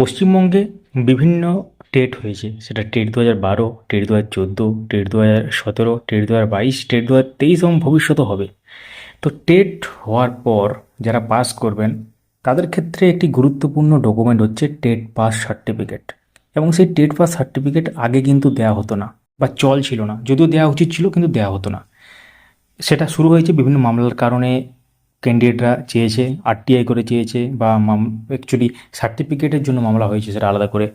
পশ্চিমবঙ্গে বিভিন্ন টেট হয়েছে। সেটা টেট দু হাজার বারো টেট দু হাজার চোদ্দ টেট দু হাজার সতেরো টেট দু হাজার বাইশ টেট দু হাজার তেইশ এবং ভবিষ্যতেও হবে। তো টেট হওয়ার পর যারা পাস করবেন, তাদের ক্ষেত্রে একটি গুরুত্বপূর্ণ ডকুমেন্ট হচ্ছে টেট পাস সার্টিফিকেট এবং সেই টেট পাস সার্টিফিকেট আগে কিন্তু দেওয়া হতো না বা চল ছিল না। যদিও দেওয়া উচিত ছিল, কিন্তু দেওয়া হতো না। সেটা শুরু হয়েছে বিভিন্ন মামলার কারণে ক্যান্ডিডেটরা চেয়েছে আরটিআই করে চেয়েছে বা অ্যাকচুয়ালি সার্টিফিকেটের জন্য মামলা হয়েছে সেটা আলাদা করে।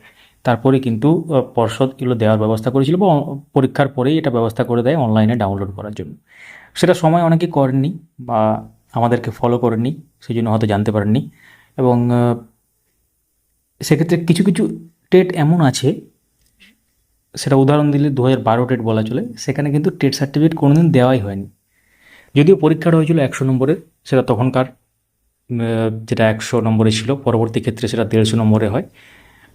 তারপরে কিন্তু পর্ষদ এগুলো দেওয়ার ব্যবস্থা করেছিল বা পরীক্ষার পরেই এটা ব্যবস্থা করে দেয় অনলাইনে ডাউনলোড করার জন্য। সেটা সময় অনেকে করেননি বা আমাদেরকে ফলো করেননি সেই জন্য হয়তো জানতে পারেননি। এবং সেক্ষেত্রে কিছু কিছু টেট এমন আছে, সেটা উদাহরণ দিলে দু হাজার বারো টেট বলা চলে, সেখানে কিন্তু টেট সার্টিফিকেট কোনোদিন দেওয়াই হয়নি। যদিও পরীক্ষাটা হয়েছিল একশো নম্বরের সেটা তখনকার যেটা একশো নম্বরে ছিল, পরবর্তী ক্ষেত্রে সেটা দেড়শো নম্বরে হয়।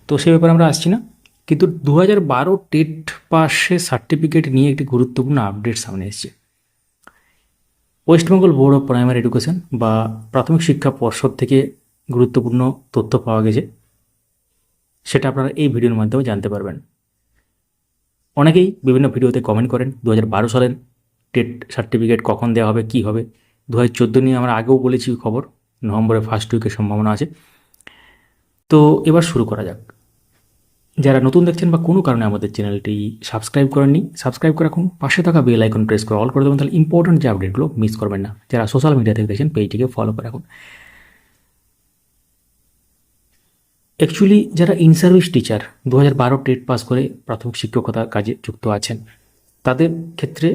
তো সে ব্যাপারে আমরা আসছি না। কিন্তু দু হাজার বারো টেট পাশে সার্টিফিকেট নিয়ে একটি গুরুত্বপূর্ণ আপডেট সামনে এসেছে। West Bengal board of primary education বা প্রাথমিক শিক্ষা পর্ষদ থেকে গুরুত্বপূর্ণ তথ্য পাওয়া গেছে। সেটা আপনারা এই ভিডিওর মাধ্যমে জানতে পারবেন। অনেকেই বিভিন্ন ভিডিওতে কমেন্ট করেন দু হাজার বারো সালের টেট সার্টিফিকেট কখন দেওয়া হবে, কী হবে? দু হাজার চোদ্দ নিয়ে আমরা আগেও বলেছি খবর, নভেম্বরের ফার্স্ট উইকের সম্ভাবনা আছে। তো এবার শুরু করা যাক। যারা নতুন দেখছেন বা কোনো কারণে আমাদের চ্যানেলটি সাবস্ক্রাইব করেননি সাবস্ক্রাইব করে রাখুন। পাশে থাকা বেল আইকন প্রেস করে অল করে দেবেন, তাহলে ইম্পর্টেন্ট যে আপডেটগুলো মিস করবেন না। যারা সোশ্যাল মিডিয়া থেকে দেখছেন পেজটিকে ফলো করে রাখুন। অ্যাকচুয়ালি যারা ইন সার্ভিস টিচার দু হাজার বারো টেট পাস করে প্রাথমিক শিক্ষকতার কাজে যুক্ত আছেন, তাদের ক্ষেত্রে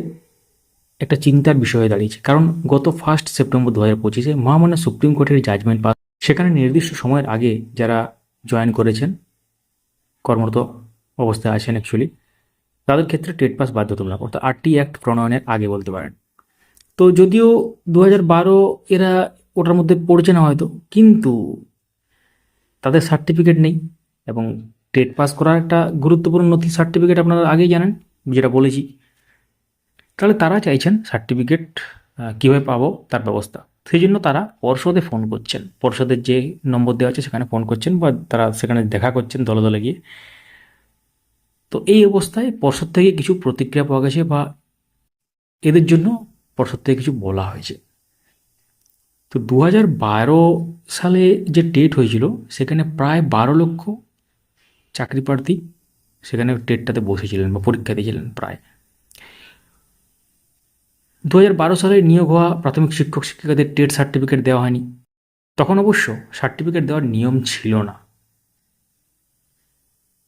একটা চিন্তার বিষয় হয়ে দাঁড়িয়েছে। কারণ গত ফার্স্ট সেপ্টেম্বর দু হাজার পঁচিশে মহামান্য সুপ্রিম কোর্টের জাজমেন্ট পাস সেখানে নির্দিষ্ট সময়ের আগে যারা জয়েন করেছেন, কর্মরত অবস্থায় আছেন অ্যাকচুয়ালি তাদের ক্ষেত্রে টেট পাস বাধ্যতামূলক, অর্থাৎ আরটি অ্যাক্ট প্রণয়নের আগে বলতে পারেন। তো যদিও দু হাজার বারো এরা ওটার মধ্যে পড়ছে না হয়তো, কিন্তু তাদের সার্টিফিকেট নেই এবং টেট পাস করার একটা গুরুত্বপূর্ণ নথি সার্টিফিকেট আপনারা আগেই জানেন, যেটা বলেছি। তাহলে তারা চাইছেন সার্টিফিকেট কীভাবে পাবো তার ব্যবস্থা। সেই জন্য তারা পর্ষদে ফোন করছেন। পর্ষদের যে নম্বর দেওয়া আছে সেখানে ফোন করছেন বা তারা সেখানে দেখা করছেন দলে দলে গিয়ে। তো এই অবস্থায় পর্ষদ থেকে কিছু প্রতিক্রিয়া পাওয়া গেছে বা এদের জন্য পর্ষদ থেকে কিছু বলা হয়েছে। তো দু হাজার বারো সালে যে টেট হয়েছিল, সেখানে প্রায় বারো লক্ষ চাকরি প্রার্থী সেখানে টেটটাতে বসেছিলেন বা পরীক্ষা দিয়েছিলেন প্রায়। দু হাজার বারো সালে নিয়োগ হওয়া প্রাথমিক শিক্ষক শিক্ষিকাদের টেট সার্টিফিকেট দেওয়া হয়নি। তখন অবশ্য সার্টিফিকেট দেওয়ার নিয়ম ছিল না।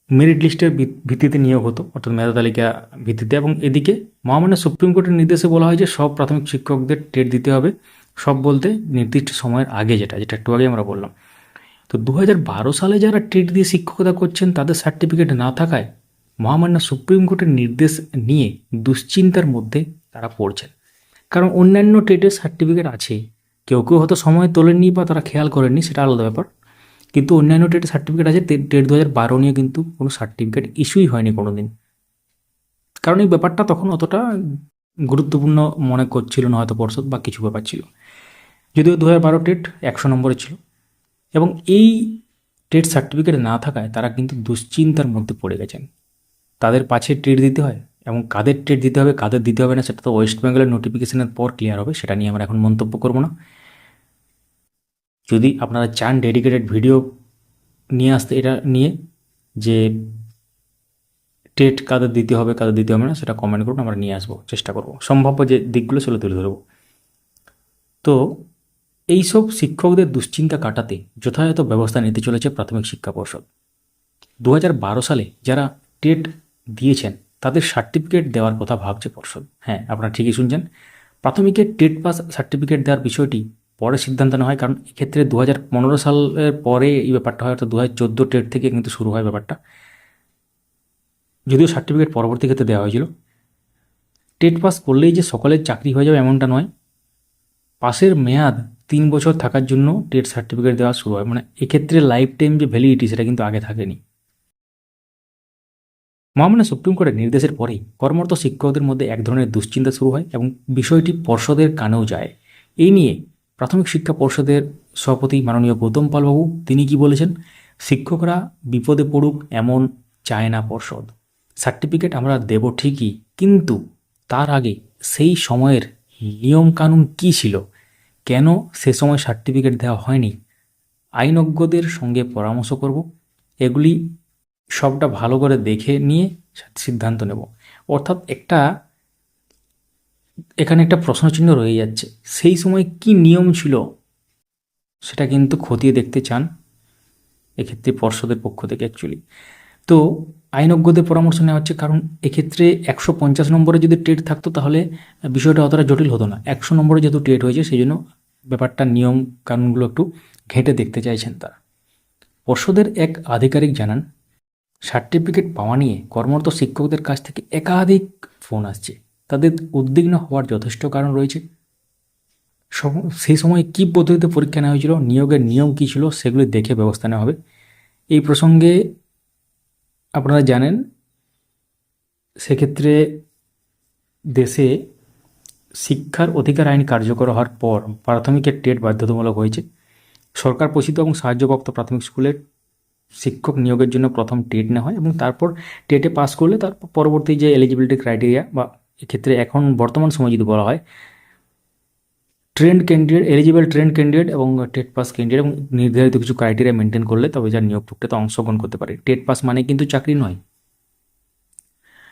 মেরিট লিস্টের ভিত্তিতে নিয়োগ হতো, অর্থাৎ মেধা তালিকা ভিত্তিতে এবং এদিকে মহামান্য সুপ্রিম কোর্টের নির্দেশে বলা হয় যে সব প্রাথমিক শিক্ষকদের টেট দিতে হবে, সব বলতে নির্দিষ্ট সময়ের আগে যেটা যেটা একটু আগে আমরা বললাম। তো দু হাজার বারো সালে যারা টেট দিয়ে শিক্ষকতা করছেন, তাদের সার্টিফিকেট না থাকায় মহামান্য সুপ্রিম কোর্টের নির্দেশ নিয়ে দুশ্চিন্তার মধ্যে তারা পড়ছেন। কারণ অন্যান্য টেটের সার্টিফিকেট আছে। কেউ কেউ হয়তো সময় তোলেননি বা তারা খেয়াল করেননি, সেটা আলাদা ব্যাপার। কিন্তু অন্যান্য টেটের সার্টিফিকেট আছে টেট দু হাজার বারো নিয়ে কিন্তু কোনো সার্টিফিকেট ইস্যুই হয়নি কোনো দিন কারণ এই ব্যাপারটা তখন অতটা গুরুত্বপূর্ণ মনে করছিল না হয়তো পর্ষদ বা কিছু ব্যাপার ছিল। যদিও দু হাজার বারো টেট একশো নম্বরে ছিল। এবং এই টেট সার্টিফিকেট না থাকায় তারা কিন্তু দুশ্চিন্তার মধ্যে পড়ে গেছেন। তাদের পাছে টেট দিতে হয়? এবং কাদের টেট দিতে হবে, কাদের দিতে হবে না, সেটা তো ওয়েস্ট বেঙ্গলের নোটিফিকেশনের পর ক্লিয়ার হবে, সেটা নিয়ে আমরা এখন মন্তব্য করব না। যদি আপনারা চান ডেডিকেটেড ভিডিও নিয়ে আসতে, এটা নিয়ে যে টেট কাদের দিতে হবে, কাদের দিতে হবে না, সেটা কমেন্ট করুন, আমরা নিয়ে আসব, চেষ্টা করব। সম্ভাব্য যে দিকগুলো, সেগুলো তুলে ধরবো। তো এইসব শিক্ষকদের দুশ্চিন্তা কাটাতে যথাযথ ব্যবস্থা নিতে চলেছে প্রাথমিক শিক্ষা পর্ষদ। দু সালে যারা টেট দিয়েছেন তাদের সার্টিফিকেট দেওয়ার কথা ভাবছে পর্ষদ। হ্যাঁ আপনারা ঠিকই শুনছেন। প্রাথমিকের টেট পাস সার্টিফিকেট দেওয়ার বিষয়টি পরে সিদ্ধান্ত নেওয়া হয়, কারণ এক্ষেত্রে দু হাজার পনেরো সালের পরে এই ব্যাপারটা হয়, অর্থাৎ দু হাজার চোদ্দ টেট থেকে কিন্তু শুরু হয় ব্যাপারটা। যদিও সার্টিফিকেট পরবর্তী ক্ষেত্রে দেওয়া হয়েছিল। টেট পাস করলেই যে সকলের চাকরি হয়ে যাবে এমনটা নয়। পাসের মেয়াদ তিন বছর থাকার জন্য টেট সার্টিফিকেট দেওয়া শুরু হয়। মানে এক্ষেত্রে লাইফ টাইম যে ভ্যালিডিটি সেটা কিন্তু আগে থাকেনি। মহামান্য সুপ্রিম কোর্টের নির্দেশের পরেই কর্মরত শিক্ষকদের মধ্যে এক ধরনের দুশ্চিন্তা শুরু হয় এবং বিষয়টি পর্ষদের কানেও যায়। এই নিয়ে প্রাথমিক শিক্ষা পর্ষদের সভাপতি মাননীয় গৌতম পালবাবু তিনি কি বলেছেন? শিক্ষকরা বিপদে পড়ুক এমন চায় না পর্ষদ। সার্টিফিকেট আমরা দেব ঠিকই, কিন্তু তার আগে সেই সময়ের নিয়মকানুন কী ছিল? কেন সে সময় সার্টিফিকেট দেওয়া হয়নি? আইনজ্ঞদের সঙ্গে পরামর্শ করব। এগুলি সবটা ভালো করে দেখে নিয়ে সিদ্ধান্ত নেব। অর্থাৎ একটা, এখানে একটা প্রশ্নচিহ্ন রয়ে যাচ্ছে। সেই সময় কি নিয়ম ছিল? সেটা কিন্তু খতিয়ে দেখতে চান এক্ষেত্রে পর্ষদের পক্ষ থেকে অ্যাকচুয়ালি তো আইনজ্ঞদের পরামর্শ নেওয়া হচ্ছে, কারণ এক্ষেত্রে একশো পঞ্চাশ নম্বরে যদি টেট থাকতো তাহলে বিষয়টা অতটা জটিল হতো না। একশো নম্বরে যেহেতু টেট হয়েছে, সেই জন্য ব্যাপারটা নিয়ম কানুনগুলো একটু ঘেঁটে দেখতে চাইছেন তারা। পর্ষদের এক আধিকারিক জানান সার্টিফিকেট পাওয়া নিয়ে কর্মরত শিক্ষকদের কাছ থেকে একাধিক ফোন আসছে। তাদের উদ্বিগ্ন হওয়ার যথেষ্ট কারণ রয়েছে। সেই সময় কী পদ্ধতিতে পরীক্ষা নেওয়া হয়েছিল, নিয়োগের নিয়ম কী ছিল, সেগুলি দেখে ব্যবস্থা নেওয়া হবে। এই প্রসঙ্গে আপনারা জানেন, সেক্ষেত্রে দেশে শিক্ষার অধিকার আইন কার্যকর হওয়ার পর প্রাথমিকের টেট বাধ্যতামূলক হয়েছে। সরকার পোষিত এবং সাহায্যপ্রাপ্ত প্রাথমিক স্কুলের শিক্ষক নিয়োগের জন্য প্রথম টেট নেওয়া হয় এবং তারপর টেটে পাস করলে তার পরবর্তী যে এলিজিবিলিটি ক্রাইটেরিয়া বা এক্ষেত্রে এখন বর্তমান সময় যদি বলা হয় trained candidate eligible trained candidate এবং টেট পাস ক্যান্ডিডেট এবং নির্ধারিত কিছু ক্রাইটেরিয়া মেনটেন করলে তবে যার নিয়োগ প্রক্রিয়াতে অংশগ্রহণ করতে পারে। টেট পাস মানে কিন্তু চাকরি নয়।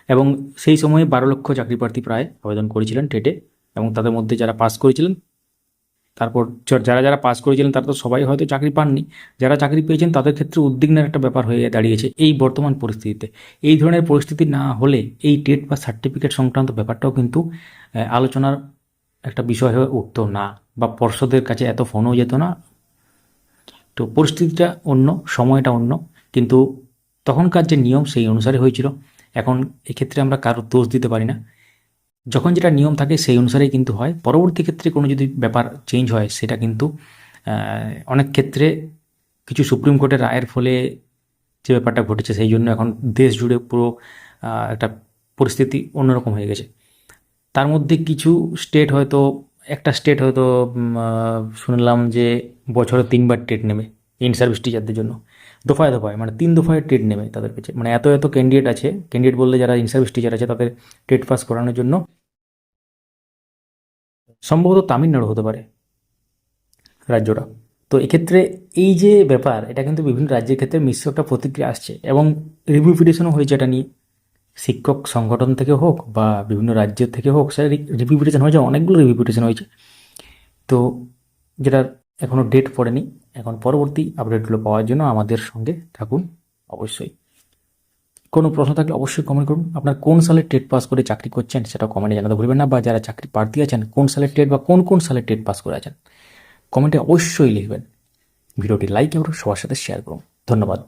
এবং সেই সময়ে বারো লক্ষ চাকরি প্রার্থী প্রায় আবেদন করেছিলেন টেটে এবং তাদের মধ্যে যারা পাস করেছিলেন তারপর যারা যারা পাস করেছিলেন তারা তো সবাই হয়তো চাকরি পাননি। যারা চাকরি পেয়েছেন তাদের ক্ষেত্রে উদ্বিগ্নের একটা ব্যাপার হয়ে দাঁড়িয়েছে এই বর্তমান পরিস্থিতিতে। এই ধরনের পরিস্থিতি না হলে এই টেট বা সার্টিফিকেট সংক্রান্ত ব্যাপারটাও কিন্তু আলোচনার একটা বিষয় হয়ে উঠতো না বা পর্ষদের কাছে এত ফোনও যেত না। তো পরিস্থিতিটা অন্য, সময়টা অন্য, কিন্তু তখনকার যে নিয়ম সেই অনুসারে হয়েছিল। এখন এক্ষেত্রে আমরা কারোর দোষ দিতে পারি না। যখন যেটা নিয়ম থাকে সেই অনুসারেই কিন্তু হয়। পরবর্তী ক্ষেত্রে কোনো যদি ব্যাপার চেঞ্জ হয়, সেটা কিন্তু অনেক ক্ষেত্রে কিছু সুপ্রিম কোর্টের রায়ের ফলে যে ব্যাপারটা ঘটেছে, সেই জন্য এখন দেশ জুড়ে পুরো একটা পরিস্থিতি অন্যরকম হয়ে গেছে। তার মধ্যে কিছু স্টেট হয়তো, একটা স্টেট হয়তো শুনলাম যে বছরে তিনবার টেট নেবে ইন সার্ভিস টিচারদের জন্য। দফায় দফায় মানে তিন দফায় টেট নেবে তাদের কাছে। মানে এত এত ক্যান্ডিডেট আছে ক্যান্ডিডেট বললে যারা ইন সার্ভিস টিচার আছে, তাদের টেট পাস করানোর জন্য সম্ভবত তামিলনাড়ু হতে পারে রাজ্যটা। তো এক্ষেত্রে এই যে ব্যাপার, এটা কিন্তু বিভিন্ন রাজ্যের ক্ষেত্রে মিশ্র একটা প্রতিক্রিয়া আসছে এবং রিভিউ হয়েছে এটা নিয়ে। শিক্ষক সংগঠন থেকে হোক বা বিভিন্ন রাজ্যের থেকে হোক, সেটা রিভিউ হয়েছে, অনেকগুলো রিভিউ হয়েছে। তো যেটা এখনও ডেট পড়েনি, এখন পরবর্তী আপডেটগুলো পাওয়ার জন্য আমাদের সঙ্গে থাকুন অবশ্যই। কোনো প্রশ্ন থাকলে অবশ্যই কমেন্ট করুন। আপনার কোন সালে টেট পাস করে চাকরি করছেন সেটা কমেন্টে জানাতে ভুলবেন না, বা যারা চাকরি প্রার্থী আছেন, কোন সালে টেট বা কোন কোন সালে টেট পাস করে আছেন কমেন্টে অবশ্যই লিখবেন। ভিডিওটি লাইক এবং সবার সাথে শেয়ার করুন। ধন্যবাদ।